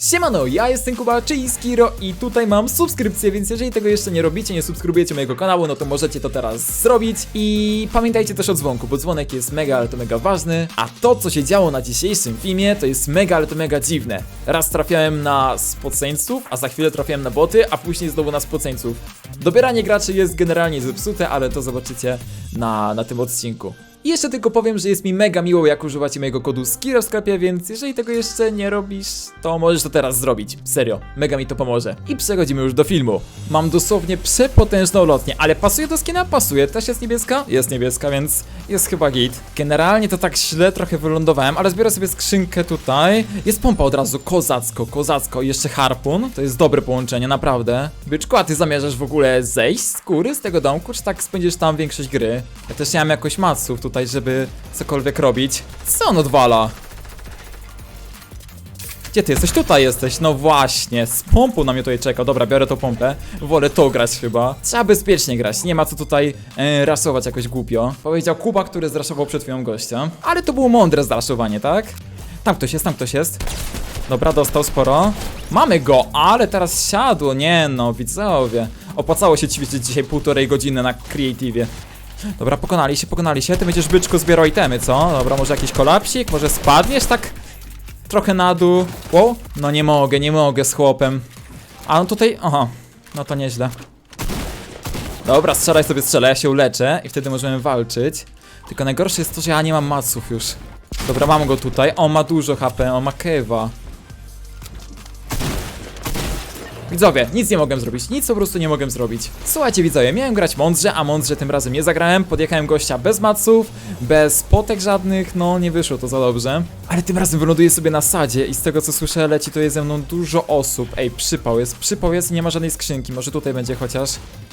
Siemano, ja jestem Kuba, czyli Skiro i tutaj mam subskrypcję, więc jeżeli tego jeszcze nie robicie, nie subskrybujecie mojego kanału, no to możecie to teraz zrobić i pamiętajcie też o dzwonku, bo dzwonek jest mega, ale to mega ważny, a to co się działo na dzisiejszym filmie to jest mega, ale to mega dziwne. Raz trafiałem na spoceńców, a za chwilę trafiałem na boty, a później znowu na spoceńców. Dobieranie graczy jest generalnie zepsute, ale to zobaczycie na, na tym odcinku. I jeszcze tylko powiem, że jest mi mega miło, jak używacie mojego kodu SKIRO w sklepie, więc jeżeli tego jeszcze nie robisz, to możesz to teraz zrobić. Serio, mega mi to pomoże. I przechodzimy już do filmu. Mam dosłownie przepotężną lotnię, ale pasuje do skina? Pasuje. Też jest niebieska? Jest niebieska, więc jest chyba git. Generalnie to tak źle trochę wylądowałem, ale zbiorę sobie skrzynkę tutaj. Jest pompa od razu, kozacko, kozacko. I jeszcze harpun. To jest dobre połączenie, naprawdę. Byczku, a ty zamierzasz w ogóle zejść z góry z tego domku, czy tak spędzisz tam większość gry? Ja też nie mam jakoś maców tutaj, żeby cokolwiek robić. Co on odwala? Gdzie ty jesteś? Tutaj jesteś, no właśnie, z pompą na mnie tutaj czekał. Dobra, biorę tą pompę. Wolę to grać chyba. Trzeba bezpiecznie grać, nie ma co tutaj e, rasować jakoś głupio. Powiedział Kuba, który zraszował przed chwilą gościa. Ale to było mądre zraszowanie, tak? Tam ktoś jest, tam ktoś jest. Dobra, dostał sporo. Mamy go, ale teraz siadło. Nie no, widzowie. Opłacało się ćwiczyć dzisiaj półtorej godziny na creative. Dobra, pokonali się, pokonali się. Ty będziesz byczku zbierał itemy, co? Dobra, może jakiś kolapsik? Może spadniesz tak trochę na dół? Wow? No nie mogę, nie mogę z chłopem. A on tutaj... Aha, no to nieźle. Dobra, strzelaj sobie, strzelaj, ja się uleczę i wtedy możemy walczyć. Tylko najgorsze jest to, że ja nie mam maców już. Dobra, mam go tutaj. On ma dużo HP, on ma kewa. Widzowie, nic nie mogłem zrobić, nic po prostu nie mogłem zrobić. Słuchajcie widzowie, miałem grać mądrze, a mądrze tym razem nie zagrałem. Podjechałem gościa bez maców, bez potek żadnych, no nie wyszło to za dobrze. Ale tym razem wyląduję sobie na sadzie i z tego co słyszę leci to jest ze mną dużo osób. Ej, przypał jest, przypał jest nie ma żadnej skrzynki, może tutaj będzie chociaż.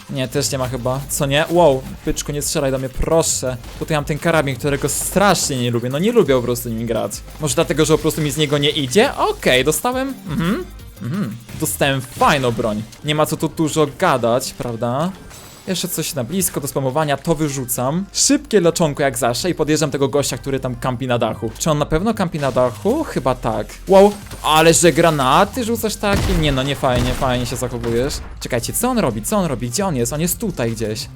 Nie, też nie ma chyba. Co nie? Wow, byczku, nie strzelaj do mnie, proszę. Tutaj mam ten karabin, którego strasznie nie lubię. No nie lubię po prostu nim grać. Może dlatego, że po prostu mi z niego nie idzie? Okej, dostałem. Mhm. Mhm. Dostałem fajną broń. Nie ma co tu dużo gadać, prawda? Jeszcze coś na blisko do spamowania, to wyrzucam. Szybkie leczonko jak zawsze i podjeżdżam tego gościa, który tam kampi na dachu. Czy on na pewno kampi na dachu? Chyba tak. Wow, ale że granaty rzucasz takie? Nie no, nie fajnie, fajnie się zachowujesz. Czekajcie, co on robi? Co on robi? Gdzie on jest? On jest tutaj gdzieś.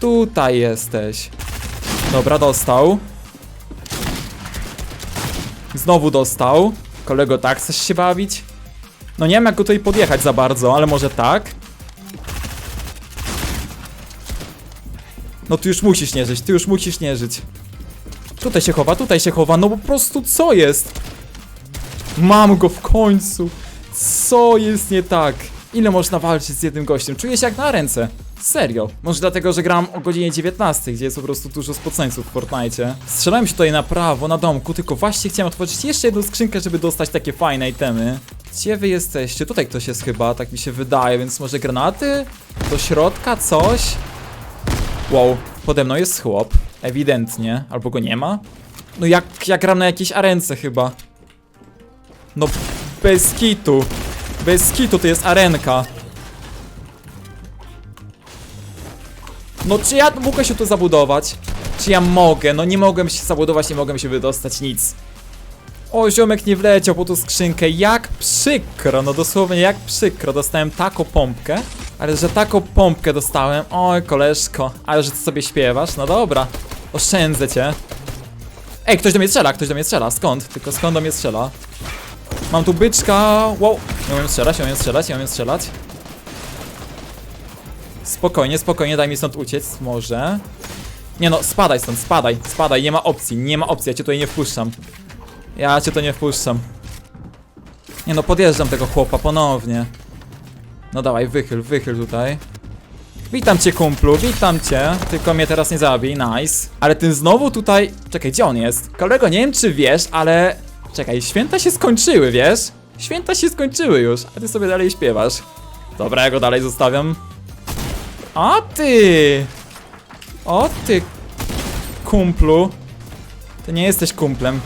Tutaj jesteś. Dobra, dostał. Znowu dostał. Kolego, tak chcesz się bawić? No nie wiem jak go tutaj podjechać za bardzo, ale może tak? No ty już musisz nie żyć, ty już musisz nie żyć. Tutaj się chowa, tutaj się chowa, no po prostu co jest? Mam go w końcu. Co jest nie tak? Ile można walczyć z jednym gościem? Czuję się jak na ręce. Serio. Może dlatego, że gram o godzinie 19, gdzie jest po prostu dużo spoceńców w Fortnite. Strzelałem się tutaj na prawo, na domku, tylko właśnie chciałem otworzyć jeszcze jedną skrzynkę, żeby dostać takie fajne itemy. Gdzie wy jesteście? Tutaj ktoś jest chyba, tak mi się wydaje, więc może granaty? Do środka coś? Wow, pode mną jest chłop. Ewidentnie. Albo go nie ma? No jak, jak gram na jakiejś arence chyba. No bez kitu. Bez kitu to jest arenka. No czy ja mogę się tu zabudować? Czy ja mogę? No nie mogłem się zabudować, nie mogłem się wydostać, nic. O, ziomek nie wleciał po tą skrzynkę, jak przykro, no dosłownie jak przykro, dostałem taką pompkę, ale że taką pompkę dostałem, oj koleżko, ale że ty sobie śpiewasz, no dobra, oszczędzę cię. Ej, ktoś do mnie strzela, ktoś do mnie strzela, skąd? Tylko skąd do mnie strzela? Mam tu byczka, wow, nie umiem strzelać, nie umiem strzelać, nie umiem strzelać. Spokojnie, spokojnie, daj mi stąd uciec, może. Nie no, spadaj stąd, spadaj, spadaj, nie ma opcji, nie ma opcji, ja cię tutaj nie wpuszczam. Ja cię to nie wpuszczam. Nie no, podjeżdżam tego chłopa ponownie. No dawaj, wychyl, wychyl tutaj. Witam cię kumplu, witam cię. Tylko mnie teraz nie zabij, nice. Ale ten znowu tutaj... Czekaj, gdzie on jest? Kolego, nie wiem czy wiesz, ale... Czekaj, święta się skończyły, wiesz? Święta się skończyły już, a ty sobie dalej śpiewasz. Dobra, ja go dalej zostawiam. A ty! O ty, kumplu. Ty nie jesteś kumplem.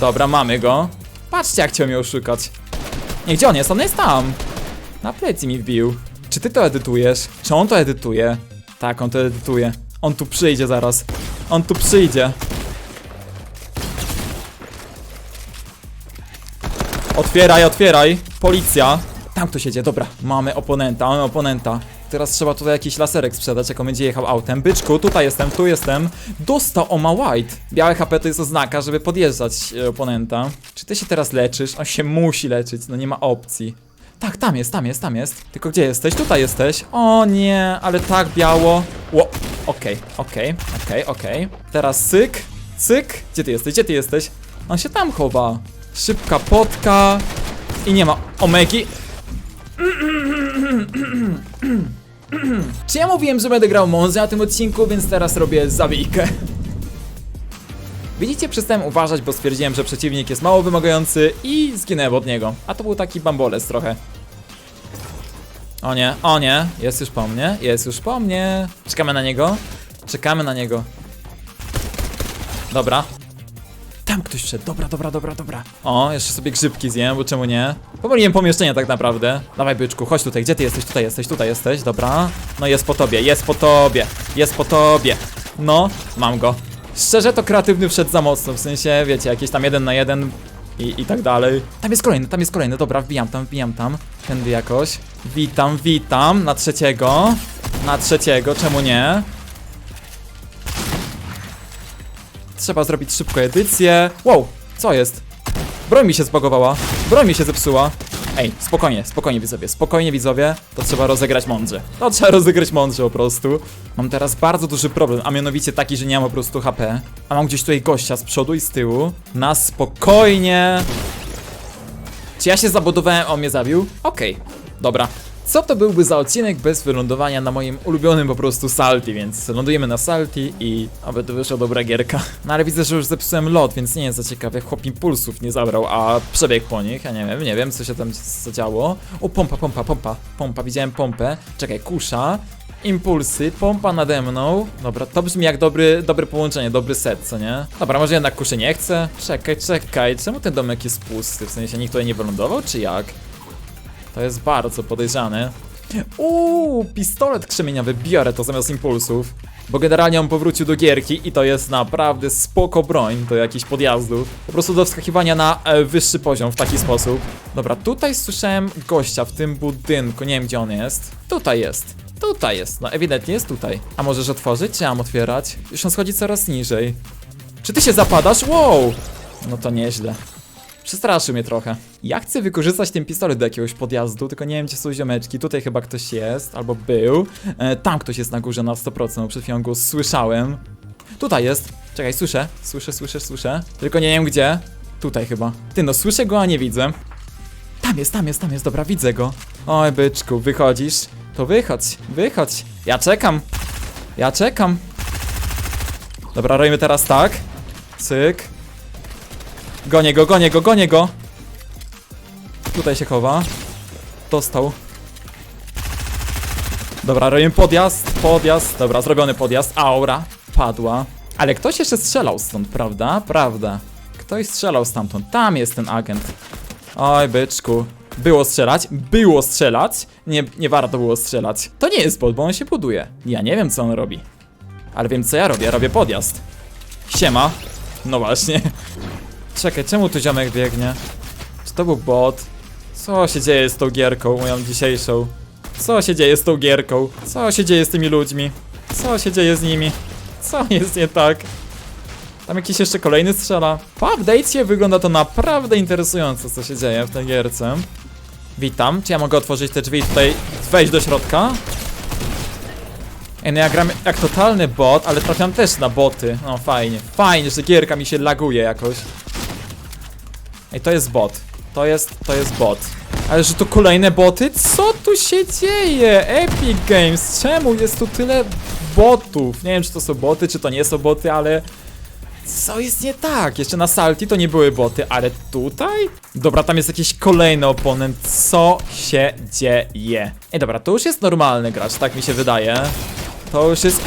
Dobra, mamy go. Patrzcie, jak chciał mnie oszukać. Nie, gdzie on jest? On jest tam. Na plecy mi wbił. Czy ty to edytujesz? Czy on to edytuje? Tak, on to edytuje. On tu przyjdzie zaraz. On tu przyjdzie. Otwieraj, otwieraj. Policja. Tam ktoś jedzie, dobra. Mamy oponenta, mamy oponenta. Teraz trzeba tutaj jakiś laserek sprzedać, jak on będzie jechał autem. Byczku, tutaj jestem, tu jestem. Dostał, o ma white. Białe HP to jest oznaka, żeby podjeżdżać e, oponenta. Czy ty się teraz leczysz? On się musi leczyć, no nie ma opcji. Tak, tam jest, tam jest, tam jest. Tylko gdzie jesteś? Tutaj jesteś. O nie, ale tak biało. Ło, okej, okej, okej, okej. Teraz syk, syk. Gdzie ty jesteś? Gdzie ty jesteś? On się tam chowa. Szybka potka. I nie ma omegi. Czy ja mówiłem, że będę grał Monza na tym odcinku, więc teraz robię zawijkę. Widzicie, przestałem uważać, bo stwierdziłem, że przeciwnik jest mało wymagający i zginęłem od niego. A to był taki bambolec trochę. O nie, o nie, jest już po mnie, jest już po mnie. Czekamy na niego, czekamy na niego. Dobra. Tam ktoś wszedł, dobra, dobra, dobra, dobra. O, jeszcze sobie grzybki zjem, bo czemu nie? Pomyliłem pomieszczenie tak naprawdę. Dawaj byczku, chodź tutaj, gdzie ty jesteś? Tutaj jesteś, tutaj jesteś, dobra. No jest po tobie, jest po tobie, jest po tobie. No, mam go. Szczerze to kreatywny wszedł za mocno, w sensie, wiecie, jakieś tam jeden na jeden i, i tak dalej. Tam jest kolejny, tam jest kolejny, dobra, wbijam tam, wbijam tam. Tędy jakoś. Witam, witam, na trzeciego. Na trzeciego, czemu nie? Trzeba zrobić szybko edycję. Wow, co jest? Broń mi się zbagowała. Broń mi się zepsuła. Ej, spokojnie, spokojnie widzowie, spokojnie widzowie. To trzeba rozegrać mądrze. To trzeba rozegrać mądrze po prostu. Mam teraz bardzo duży problem, a mianowicie taki, że nie mam po prostu HP. A mam gdzieś tutaj gościa z przodu i z tyłu. Na spokojnie. Czy ja się zabudowałem, a on mnie zabił? Okej, dobra. Co to byłby za odcinek bez wylądowania na moim ulubionym po prostu salti, więc lądujemy na salti i aby to wyszła dobra gierka. No ale widzę, że już zepsułem lot, więc nie jest za ciekawe. Chłop impulsów nie zabrał, a przebiegł po nich, ja nie wiem, nie wiem co się tam zadziało. O, pompa, pompa, pompa, pompa, widziałem pompę. Czekaj, kusza. Impulsy, pompa nade mną. Dobra, to brzmi jak dobry, dobre połączenie, dobry set, co nie? Dobra, może jednak kuszy nie chcę. Czekaj, czekaj, czemu ten domek jest pusty? W sensie nikt tutaj nie wylądował, czy jak? To jest bardzo podejrzane. Uuu, pistolet krzemieniowy, biorę to zamiast impulsów. Bo generalnie on powrócił do gierki i to jest naprawdę spoko broń do jakichś podjazdów. Po prostu do wskakiwania na e, wyższy poziom w taki sposób. Dobra, tutaj słyszałem gościa w tym budynku, nie wiem gdzie on jest. Tutaj jest. Tutaj jest, no ewidentnie jest tutaj. A możesz otworzyć? Czy mam otwierać? Już on schodzi coraz niżej. Czy ty się zapadasz? Wow! No to nieźle. Przestraszył mnie trochę. Ja chcę wykorzystać ten pistolet do jakiegoś podjazdu, tylko nie wiem gdzie są ziomeczki. Tutaj chyba ktoś jest, albo był. E, tam ktoś jest na górze na 100%, bo przed chwilą go słyszałem. Tutaj jest. Czekaj, słyszę, słyszę, słyszę, słyszę. Tylko nie wiem gdzie. Tutaj chyba. Ty no, słyszę go, a nie widzę. Tam jest, tam jest, tam jest, dobra, widzę go. Oj, byczku, wychodzisz? To wychodź, wychodź. Ja czekam. Ja czekam. Dobra, robimy teraz tak. Cyk. Gonię go, gonię go, gonię go. Tutaj się chowa. Dostał. Dobra, robimy podjazd, podjazd. Dobra, zrobiony podjazd. Aura padła. Ale ktoś jeszcze strzelał stąd, prawda? Prawda. Ktoś strzelał stamtąd. Tam jest ten agent. Oj, byczku. Było strzelać? Było strzelać? Nie, nie warto było strzelać. To nie jest bot, bo on się buduje. Ja nie wiem, co on robi. Ale wiem, co ja robię. Robię podjazd. Siema. No właśnie. Czekaj, czemu tu ziomek biegnie? Czy to był bot? Co się dzieje z tą gierką, moją dzisiejszą? Co się dzieje z tą gierką? Co się dzieje z tymi ludźmi? Co się dzieje z nimi? Co jest nie tak? Tam jakiś jeszcze kolejny strzela. Po update'cie wygląda to naprawdę interesująco, co się dzieje w tej gierce. Witam, czy ja mogę otworzyć te drzwi i tutaj wejść do środka? Ej, no ja gram jak totalny bot, ale trafiam też na boty. No fajnie, fajnie, że gierka mi się laguje jakoś. Ej, to jest bot. To jest, to jest bot. Ale że to kolejne boty? Co tu się dzieje? Epic Games, czemu jest tu tyle botów? Nie wiem, czy to są boty, czy to nie są boty, ale... Co jest nie tak? Jeszcze na Salti to nie były boty, ale tutaj? Dobra, tam jest jakiś kolejny oponent. Co się dzieje? Ej, dobra, to już jest normalny gracz, tak mi się wydaje. To już jest...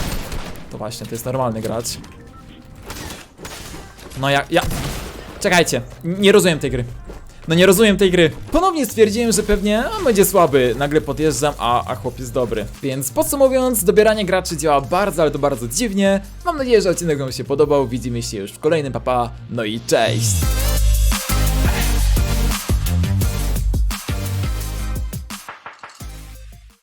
To właśnie, to jest normalny gracz. No ja... ja... Czekajcie, nie rozumiem tej gry. No nie rozumiem tej gry. Ponownie stwierdziłem, że pewnie on będzie słaby. Nagle podjeżdżam, a, a chłop jest dobry. Więc podsumowując, dobieranie graczy działa bardzo, ale to bardzo dziwnie. Mam nadzieję, że odcinek wam się podobał. Widzimy się już w kolejnym papa. No i cześć!